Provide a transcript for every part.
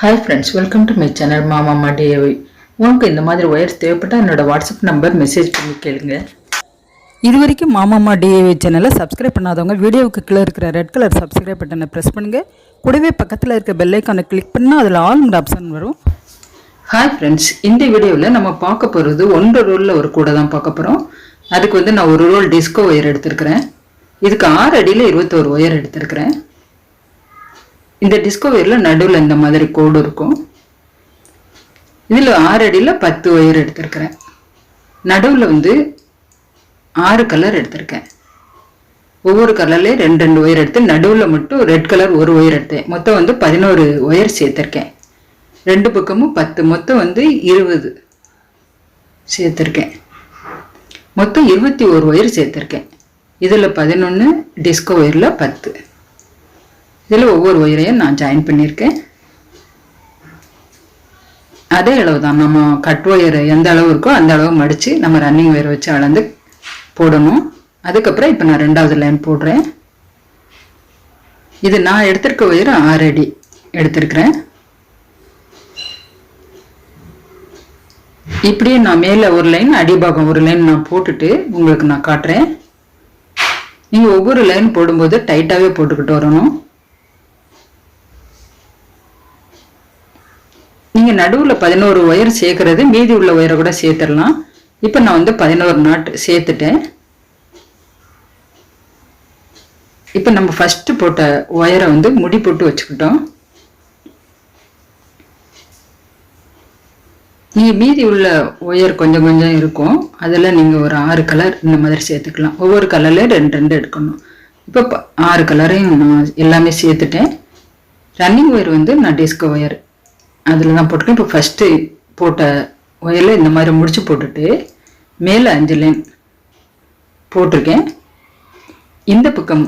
Hi friends welcome to my channel மாமாமா டிஏவி உங்களுக்கு இந்த மாதிரி ஒயர்ஸ் தேவைப்பட்டால் என்னோடய வாட்ஸ்அப் நம்பர் மெசேஜ் பண்ணி கேளுங்க. இது வரைக்கும் மாமாமா டிஏவி சேனலை சப்ஸ்கிரைப் பண்ணாதவங்க வீடியோவுக்கு கீழே இருக்கிற ரெட் கலர் சப்ஸ்கிரைப் பட்டனை ப்ரெஸ் பண்ணுங்கள் கூடவே பக்கத்தில் இருக்க பெல்லைக்கான கிளிக் பண்ணால் அதில் ஆல்ங்கிற ஆப்ஷன் வரும். ஹாய் ஃப்ரெண்ட்ஸ் இந்த வீடியோவில் நம்ம பார்க்க போகிறது ஒன்று ரோலில் ஒரு கூடை தான் பார்க்க போகிறோம் அதுக்கு வந்து நான் ஒரு ரோல் டிஸ்கோ ஒயர் எடுத்திருக்கிறேன். இதுக்கு ஆறு அடியில் இருபத்தோரு ஒயர் எடுத்திருக்கிறேன். இந்த டிஸ்கோவேரில் நடுவில் இந்த மாதிரி கோடு இருக்கும். இதில் ஆறு அடியில் பத்து ஒயர் எடுத்திருக்கிறேன். நடுவில் வந்து ஆறு கலர் எடுத்திருக்கேன். ஒவ்வொரு கலர்லேயும் ரெண்டு ரெண்டு ஒயர் எடுத்து நடுவில் மட்டும் ரெட் கலர் ஒரு ஒயர் எடுத்தேன். மொத்தம் வந்து பதினோரு ஒயர் சேர்த்துருக்கேன். ரெண்டு பக்கமும் பத்து மொத்தம் வந்து இருபது சேர்த்துருக்கேன். மொத்தம் இருபத்தி ஒரு ஒயர் சேர்த்துருக்கேன். இதில் பதினொன்று டிஸ்கோ ஒயரில் பத்து. இதில் ஒவ்வொரு ஒயரையும் நான் ஜாயின் பண்ணியிருக்கேன். அதே அளவு தான் நம்ம கட் ஒயர் எந்த அளவு இருக்கோ அந்த அளவு மடித்து நம்ம ரன்னிங் ஒயர் வச்சு அளந்து போடணும். அதுக்கப்புறம் இப்போ நான் ரெண்டாவது லைன் போடுறேன். இது நான் எடுத்திருக்க ஒயர் ஆறு அடி எடுத்திருக்கிறேன். இப்படியே நான் மேலே ஒரு லைன் அடிபாகம் ஒரு லைன் நான் போட்டுட்டு உங்களுக்கு நான் காட்டுறேன். நீங்கள் ஒவ்வொரு லைன் போடும்போது டைட்டாகவே போட்டுக்கிட்டு வரணும். நீங்கள் நடுவில் பதினோரு ஒயர் சேர்க்கறது மீதி உள்ள ஒயரை கூட சேர்த்துடலாம். இப்போ நான் வந்து பதினோரு நாட்டு சேர்த்துட்டேன். இப்போ நம்ம ஃபஸ்ட்டு போட்ட ஒயரை வந்து முடி போட்டு வச்சுக்கிட்டோம். நீங்கள் மீதி உள்ள ஒயர் கொஞ்சம் கொஞ்சம் இருக்கும். அதில் நீங்கள் ஒரு ஆறு கலர் இந்த மாதிரி சேர்த்துக்கலாம். ஒவ்வொரு கலர்லேயும் ரெண்டு ரெண்டு எடுக்கணும். இப்போ ஆறு கலரையும் நான் எல்லாமே சேர்த்துட்டேன். ரன்னிங் ஒயர் வந்து நான் டிஸ்கோ ஒயர் அதில் தான் போட்டிருக்கேன் இப்போ ஃபஸ்ட்டு போட்ட ஒயரில் இந்த மாதிரி முடிச்சு போட்டுட்டு மேலே அஞ்சு லைன் போட்டிருக்கேன். இந்த பக்கம்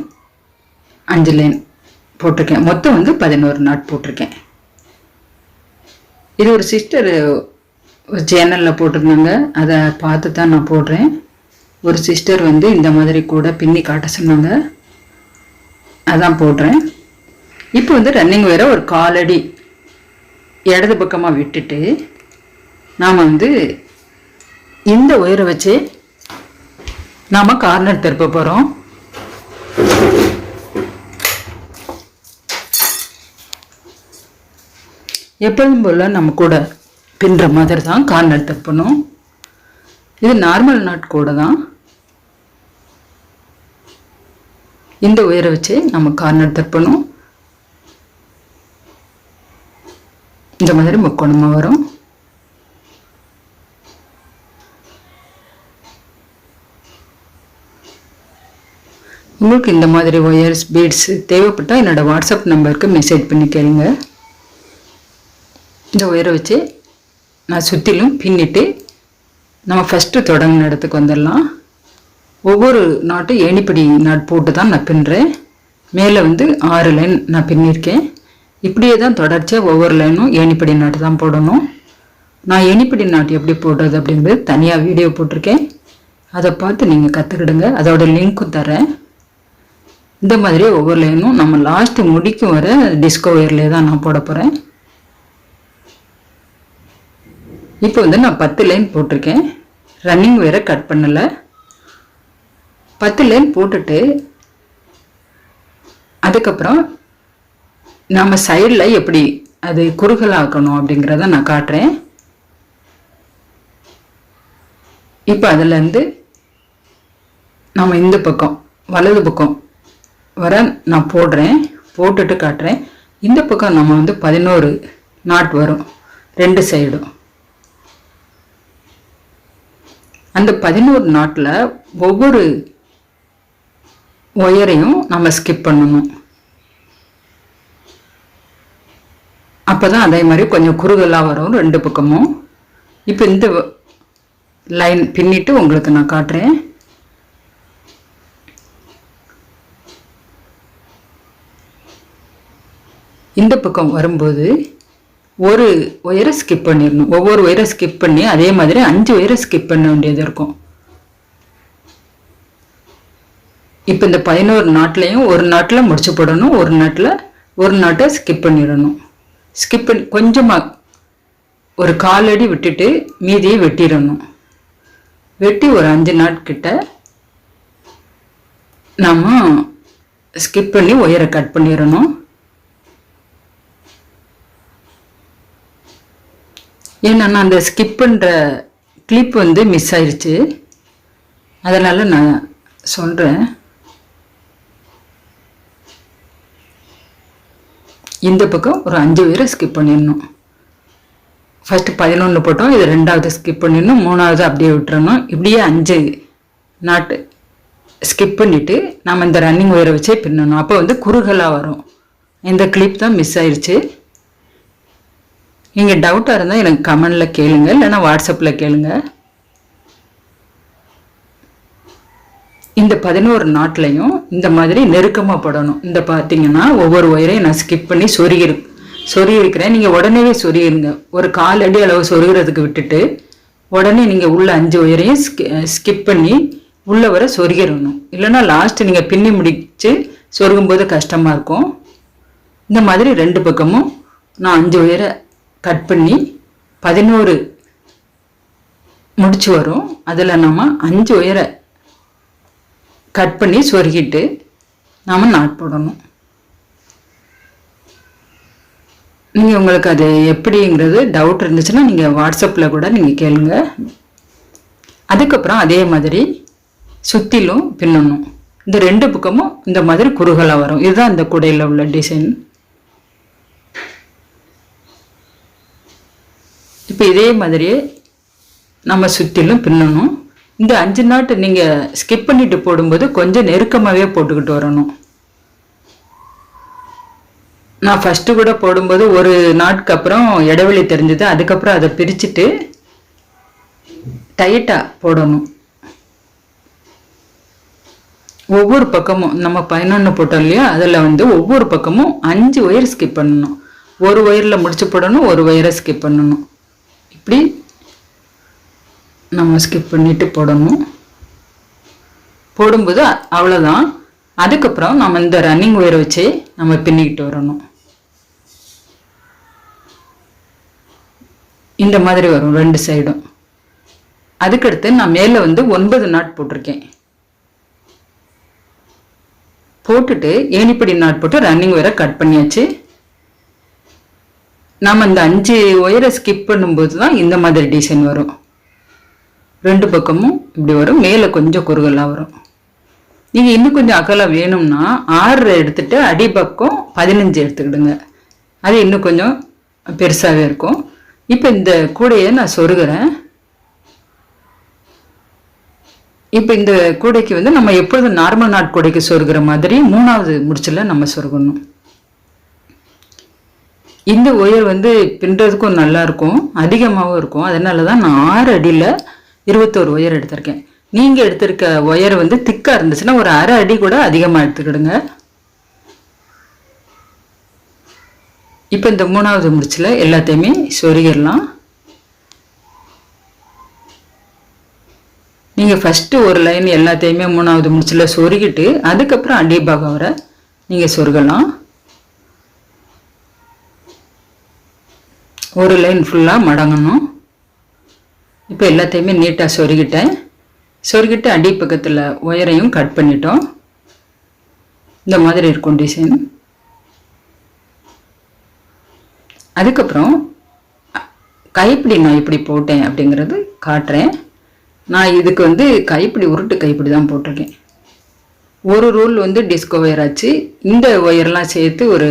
அஞ்சு லைன் போட்டிருக்கேன். மொத்தம் வந்து பதினோரு நாட் போட்டிருக்கேன். இது ஒரு சிஸ்டர் ஒரு சேனலில் போட்டிருந்தாங்க. அதை பார்த்து தான் நான் போடுறேன். ஒரு சிஸ்டர் வந்து இந்த மாதிரி கூட பின்னி காட்ட சொன்னாங்க. அதான் போடுறேன். இப்போ வந்து ரன்னிங் வேற ஒரு காலடி இடது பக்கமாக விட்டுட்டு நாம் வந்து இந்த உயரை வச்சு நாம் கார்னர் திருப்ப போகிறோம் எப்போதும் போல் நம்ம கூட பின்னுற மாதிரி தான் கார்னர் திருப்பணும். இது நார்மல் நாட் கூட தான். இந்த உயரை வச்சு நம்ம கார்னர் திருப்பணும். இந்த மாதிரி முக்கோணமாக வரும். உங்களுக்கு இந்த மாதிரி ஒயர்ஸ் பீட்ஸ் தேவைப்பட்டால் என்னோடய வாட்ஸ்அப் நம்பருக்கு மெசேஜ் பண்ணி கேளுங்க. இந்த ஒயரை வச்சு நான் சுற்றிலும் பின்னிட்டு நம்ம ஃபஸ்ட்டு தொடங்கின இடத்துக்கு வந்துடலாம். ஒவ்வொரு நாட்டும் ஏணிப்படி நாட் போட்டு தான் நான் பின்னுறேன். மேலே வந்து ஆறு லைன் நான் பின்னிருக்கேன். இப்படியே தான் தொடர்ச்சியாக ஒவ்வொரு லைனும் ஏணிப்படி நாட்டு தான் போடணும். நான் ஏணிப்படி நாட்டு எப்படி போடுறது அப்படிங்கிறது தனியாக வீடியோ போட்டிருக்கேன். அதை பார்த்து நீங்கள் கற்றுக்கிடுங்க அதோட லிங்க்கும் தரேன். இந்த மாதிரி ஒவ்வொரு லைனும் நம்ம லாஸ்ட்டு முடிக்கும் வர டிஸ்கோ ஒயர்லேயே தான் நான் போட போகிறேன் இப்போ வந்து நான் பத்து லைன் போட்டிருக்கேன். ரன்னிங் வேற கட் பண்ணலை. பத்து லைன் போட்டுட்டு அதுக்கப்புறம் நம்ம சைடில் எப்படி அது குறுகலாக்கணும் அப்படிங்கிறத நான் காட்டுறேன். இப்போ அதுலேருந்து நம்ம இந்த பக்கம் வலது பக்கம் வர நான் போடுறேன் போட்டுட்டு காட்டுறேன். இந்த பக்கம் நம்ம வந்து பதினோரு நாட் வரும் ரெண்டு சைடும். அந்த பதினோரு நாட்டில் ஒவ்வொரு ஒயரையும் நம்ம ஸ்கிப் பண்ணணும். அப்போ தான் அதே மாதிரி கொஞ்சம் குறுகலாக வரும் ரெண்டு பக்கமும். இப்போ இந்த லைன் பின்னிட்டு உங்களுக்கு நான் காட்டுறேன். இந்த பக்கம் வரும்போது ஒரு ஒயரை ஸ்கிப் பண்ணிடணும். ஒவ்வொரு ஒயரை ஸ்கிப் பண்ணி அதே மாதிரி அஞ்சு ஒயரை ஸ்கிப் பண்ண வேண்டியது இருக்கும். இப்போ இந்த பதினோரு நாட்டிலையும் ஒரு நாட்டில் முடிச்சு போடணும் ஒரு நாட்டில் ஒரு நாட்டை ஸ்கிப் பண்ணிடணும். ஸ்கிப் பண்ணி கொஞ்சமாக ஒரு காலடி விட்டுட்டு மீதியை வெட்டிடணும். வெட்டி ஒரு அஞ்சு நாட்கிட்ட நாம் ஸ்கிப் பண்ணி ஒயரை கட் பண்ணிடணும். ஏன்னா நான் அந்த ஸ்கிப் பண்ணுற கிளிப் வந்து மிஸ் ஆயிடுச்சு அதனால் நான் சொல்கிறேன் இந்த பக்கம் ஒரு அஞ்சு பேரை ஸ்கிப் பண்ணிடணும். ஃபஸ்ட்டு பதினொன்று போட்டோம் இது ரெண்டாவது ஸ்கிப் பண்ணிடணும் மூணாவது அப்படியே விட்டுறணும். இப்படியே அஞ்சு நாட்டு ஸ்கிப் பண்ணிவிட்டு நம்ம இந்த ரன்னிங் ஒயரை வச்சே பின்னணும். அப்போ வந்து குறுகலாக வரும். இந்த கிளிப் தான் மிஸ் ஆயிடுச்சு நீங்கள் டவுட்டாக இருந்தால் எனக்கு கமெண்டில் கேளுங்க இல்லைன்னா வாட்ஸ்அப்பில் கேளுங்கள் இந்த பதினோரு நாட்லையும் இந்த மாதிரி நெருக்கமாக படணும். இந்த பார்த்தீங்கன்னா ஒவ்வொரு ஒயரையும் நான் ஸ்கிப் பண்ணி சொருகிரு சொருகி இருக்கிறேன் நீங்கள் உடனேவே சொருகிருங்க. ஒரு கால் அடி அளவு சொருகிறதுக்கு விட்டுட்டு உடனே நீங்கள் உள்ள அஞ்சு ஒயரையும் ஸ்கிப் பண்ணி உள்ளே வர சொருகிடணும் இல்லைன்னா லாஸ்ட்டு நீங்கள் பின்னி முடிச்சு சொருகும்போது கஷ்டமாக இருக்கும். இந்த மாதிரி ரெண்டு பக்கமும் நான் அஞ்சு உயரை கட் பண்ணி பதினோரு முடிச்சு வரும். அதில் நம்ம அஞ்சு உயரை கட் பண்ணி சொருகிட்டு நாம் நாட் போடணும். நீங்கள் உங்களுக்கு அது எப்படிங்கிறது டவுட் இருந்துச்சுன்னா நீங்கள் வாட்ஸ்அப்பில் கூட நீங்கள் கேளுங்க. அதுக்கப்புறம் அதே மாதிரி சுற்றிலும் பின்னணும். இந்த ரெண்டு பக்கமும் இந்த மாதிரி குறுகலாக வரும். இதுதான் இந்த குடையில் உள்ள டிசைன் இப்போ இதே மாதிரியே நம்ம சுற்றிலும் பின்னணும். இந்த அஞ்சு நாட்டு நீங்கள் ஸ்கிப் பண்ணிட்டு போடும்போது கொஞ்சம் நெருக்கமாகவே போட்டுக்கிட்டு வரணும். நான் ஃபஸ்ட்டு கூட போடும்போது ஒரு நாட்க்கு அப்புறம் இடைவெளி தெரிஞ்சது அதுக்கப்புறம் அதை பிரிச்சுட்டு டைட்டாக போடணும். ஒவ்வொரு பக்கமும் நம்ம பதினொன்று போட்டோம் இல்லையா? அதில் வந்து ஒவ்வொரு பக்கமும் அஞ்சு ஒயர் ஸ்கிப் பண்ணணும். ஒரு ஒயரில் முடிச்சு போடணும் ஒரு ஒயரை ஸ்கிப் பண்ணணும். இப்படி நம்ம ஸ்கிப் பண்ணிட்டு போடணும். போடும்போது அவ்வளோதான் அதுக்கப்புறம் நம்ம இந்த ரன்னிங் ஒயரை வச்சு நம்ம பின்னிக்கிட்டு வரணும். இந்த மாதிரி வரும் ரெண்டு சைடும் அதுக்கடுத்து நான் மேலே வந்து ஒன்பது நாட் போட்டிருக்கேன். போட்டுட்டு ஏணிப்படி நாட் போட்டு ரன்னிங் ஒயரை கட் பண்ணியாச்சு. நாம் இந்த அஞ்சு ஒயரை ஸ்கிப் பண்ணும்போது தான் இந்த மாதிரி டிசைன் வரும். ரெண்டு பக்கமும் இப்படி வரும். மேலே கொஞ்சம் குறுகலாக வரும். நீங்கள் இன்னும் கொஞ்சம் அகலம் வேணும்னா ஆறு எடுத்துட்டு அடிப்பக்கம் பதினஞ்சு எடுத்துக்கிடுங்க. அது இன்னும் கொஞ்சம் பெருசாகவே இருக்கும். இப்போ இந்த கூடையை நான் சொருகிறேன். இப்போ இந்த கூடைக்கு வந்து நம்ம எப்பொழுதும் நார்மல் நாட்கூடைக்கு சொருகிற மாதிரி மூணாவது முடிச்சில் நம்ம சொருகணும். இந்த ஒயர் வந்து பின்னுறதுக்கும் நல்லா இருக்கும். அதிகமாகவும் இருக்கும். அதனால தான் நான் ஆறு அடியில் இருபத்தோரு ஒயர் எடுத்திருக்கேன். நீங்கள் எடுத்திருக்க ஒயர் வந்து திக்காக இருந்துச்சுன்னா ஒரு அரை அடி கூட அதிகமாக எடுத்துக்கிடுங்க. இப்போ இந்த மூணாவது முடிச்சில் எல்லாத்தையுமே சொருகிடலாம். நீங்கள் ஃபஸ்ட்டு ஒரு லைன் எல்லாத்தையுமே மூணாவது முடிச்சில் சொருகிட்டு அதுக்கப்புறம் அடிபாகம் வர நீங்கள் சொருகலாம். ஒரு லைன் ஃபுல்லாக மடங்கணும். இப்போ எல்லாத்தையுமே நீட்டாக சொருகிட்டேன். சொருகிட்டு அடி பக்கத்தில் ஒயரையும் கட் பண்ணிட்டோம். இந்த மாதிரி இருக்கும் டிசைன் அதுக்கப்புறம் கைப்பிடி நான் இப்படி போட்டேன் அப்படிங்கிறது காட்டுறேன். நான் இதுக்கு வந்து கைப்பிடி உருட்டு கைப்பிடி தான் போட்டிருக்கேன். ஒரு ரோல் வந்து டிஸ்கோ ஒயர் ஆச்சு. இந்த ஒயர்லாம் சேர்த்து ஒரு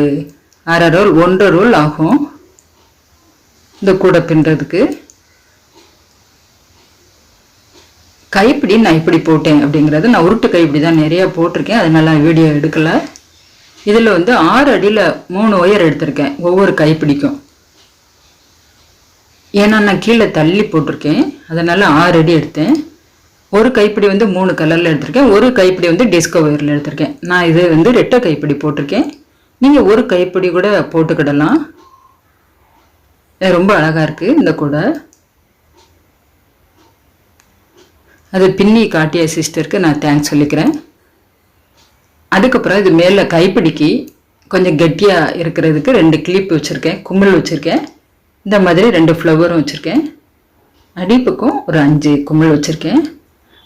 அரை ரோல் ஒன்றரை ரோல் ஆகும். இந்த கூடை பின்னுறதுக்கு கைப்பிடி நான் இப்படி போட்டேன் அப்படிங்கிறது நான் உருட்டு கைப்பிடி தான் நிறையா போட்டிருக்கேன். அதனால வீடியோ எடுக்கலை. இதில் வந்து ஆறு அடியில் மூணு ஒயர் எடுத்திருக்கேன் ஒவ்வொரு கைப்பிடிக்கும். ஏன்னா நான் கீழே தள்ளி போட்டிருக்கேன். அதனால் ஆறு அடி எடுத்தேன். ஒரு கைப்பிடி வந்து மூணு கலரில் எடுத்திருக்கேன். ஒரு கைப்பிடி வந்து டிஸ்கோ ஒயரில் எடுத்திருக்கேன். நான் இது வந்து ரெட்டை கைப்பிடி போட்டிருக்கேன். நீங்கள் ஒரு கைப்பிடி கூட போட்டுக்கிடலாம். ரொம்ப அழகாக இருக்குது இந்த கூடை. அது பின்னி காட்டிய சிஸ்டருக்கு நான் தேங்க்ஸ் சொல்லிக்கிறேன். அதுக்கப்புறம் இது மேலே கைப்பிடிக்கு கொஞ்சம் கெட்டியாக இருக்கிறதுக்கு ரெண்டு கிளிப் வச்சுருக்கேன் கும்பல் வச்சுருக்கேன். இந்த மாதிரி ரெண்டு ஃப்ளவரும் வச்சுருக்கேன். அடிப்புக்கும் ஒரு அஞ்சு கும்பல் வச்சுருக்கேன்.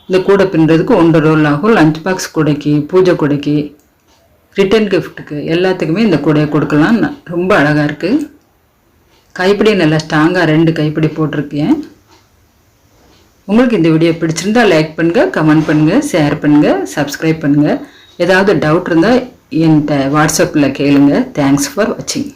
இந்த கூடை பின்னுறதுக்கு ஒன்றரை ரோல் ஆகும். லஞ்ச் பாக்ஸ் கூடைக்கு பூஜை கூடைக்கு ரிட்டன் கிஃப்ட்டுக்கு எல்லாத்துக்குமே இந்த கூடையை கொடுக்கலாம். ரொம்ப அழகாக இருக்குது கைப்பிடி நல்லா ஸ்ட்ராங்காக ரெண்டு கைப்பிடி போட்டிருக்கேன். உங்களுக்கு இந்த வீடியோ பிடிச்சிருந்தா லைக் பண்ணுங்கள் கமெண்ட் பண்ணுங்கள் ஷேர் பண்ணுங்கள் சப்ஸ்கிரைப் பண்ணுங்கள் ஏதாவது டவுட் இருந்தால் என்கிட்ட வாட்ஸ்அப்பில் கேளுங்கள் தேங்க்ஸ் ஃபார் வாட்சிங்